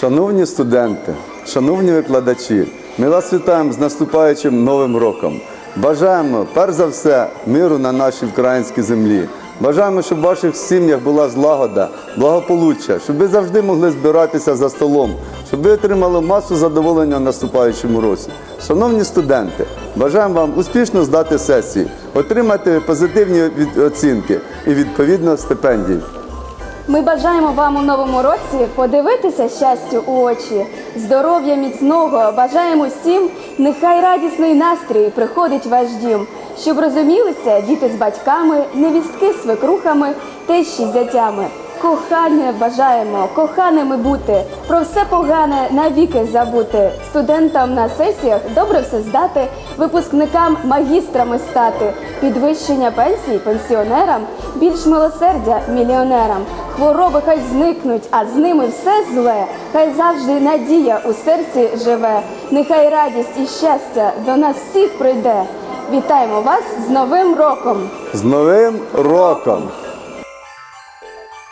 Шановні студенти, шановні викладачі, ми вас вітаємо з наступаючим новим роком. Бажаємо, перш за все, миру на нашій українській землі. Бажаємо, щоб в ваших сім'ях була злагода, благополуччя, щоб ви завжди могли збиратися за столом, щоб ви отримали масу задоволення в наступаючому році. Шановні студенти, бажаємо вам успішно здати сесії, отримати позитивні оцінки і відповідно стипендії. Ми бажаємо вам у новому році подивитися щастю у очі, здоров'я міцного. Бажаємо всім, нехай радісний настрій приходить ваш дім, щоб розумілися діти з батьками, невістки з свекрухами, тещі з зятями. Кохання бажаємо, коханими бути, про все погане навіки забути, студентам на сесіях добре все здати, випускникам магістрами стати, підвищення пенсій пенсіонерам, більш милосердя мільйонерам. Хвороби хай зникнуть, а з ними все зле. Хай завжди надія у серці живе. Нехай радість і щастя до нас всіх прийде. Вітаємо вас з Новим роком! З Новим роком!